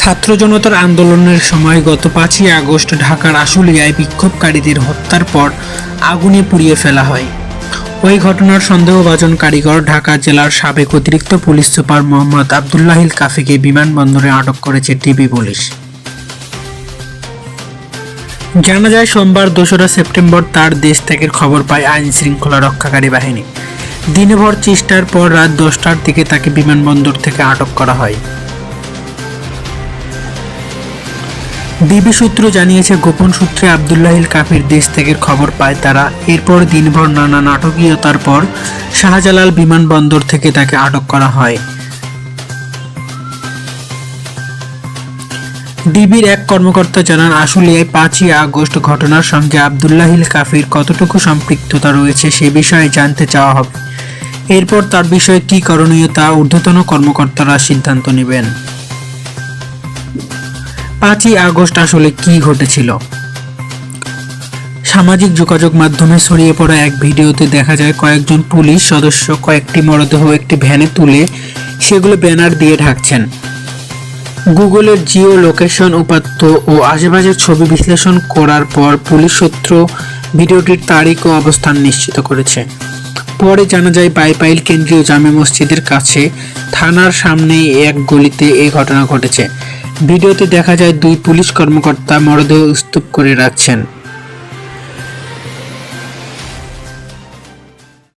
ছাত্র জনতার আন্দোলনের সময় গত পাঁচই আগস্ট ঢাকার আশুলিয়ায় বিক্ষোভকারীদের হত্যার পর আগুনে পুড়িয়ে ফেলা হয়। ওই ঘটনার সন্দেহভাজন কারিগর ঢাকা জেলার সাবেক অতিরিক্ত পুলিশ সুপার মোহাম্মদ আবদুল্লাহিল কাফিকে বিমানবন্দরে আটক করেছে টিবি পুলিশ। জানা যায়, সোমবার দোসরা সেপ্টেম্বর তার দেশ ত্যাগের খবর পায় আইন শৃঙ্খলা রক্ষাকারী বাহিনী। দিনভর চেষ্টার পর রাত দশটার দিকে তাকে বিমানবন্দর থেকে আটক করা হয়। ডিবি সূত্র জানিয়েছে, গোপন সূত্রে আবদুল্লাহিল কাফির দেশ থেকে খবর পায় তারা এরপর দিনভর নানা নাটকীয়তার পর শাহজালাল বিমানবন্দর থেকে তাকে আটক করা হয়। ডিবির এক কর্মকর্তা জানান আশুলিয়ায় পাঁচই আগস্ট ঘটনার সঙ্গে আবদুল্লাহিল কাফির কতটুকু সম্পৃক্ততা রয়েছে সে বিষয়ে জানতে চাওয়া হবে। এরপর তার বিষয়ে কী করণীয় তা ঊর্ধ্বতন কর্মকর্তারা সিদ্ধান্ত নেবেন। পাঁচই আগস্ট আসলে কি ঘটেছিল? সামাজিক যোগাযোগ মাধ্যমে ছড়িয়ে পড়া এক ভিডিওতে দেখা যায় কয়েকজন পুলিশ সদস্য কয়েকটি মরদেহ একটি ভ্যানে তুলে সেগুলো ব্যানার দিয়ে ঢাকছেন। গুগলের জিও লোকেশন উপাত্ত ও আশেপাশের ছবি বিশ্লেষণ করার পর পুলিশ সূত্র ভিডিওটির তারিখ ও অবস্থান নিশ্চিত করেছে। পরে জানা যায়, বাইপাইল কেন্দ্রীয় জামে মসজিদের কাছে থানার সামনেই এক গলিতে এই ঘটনা ঘটেছে। ভিডিওতে দেখা যায় দুই পুলিশ কর্মকর্তা মরদেহ স্তূপ করে রাখছেন।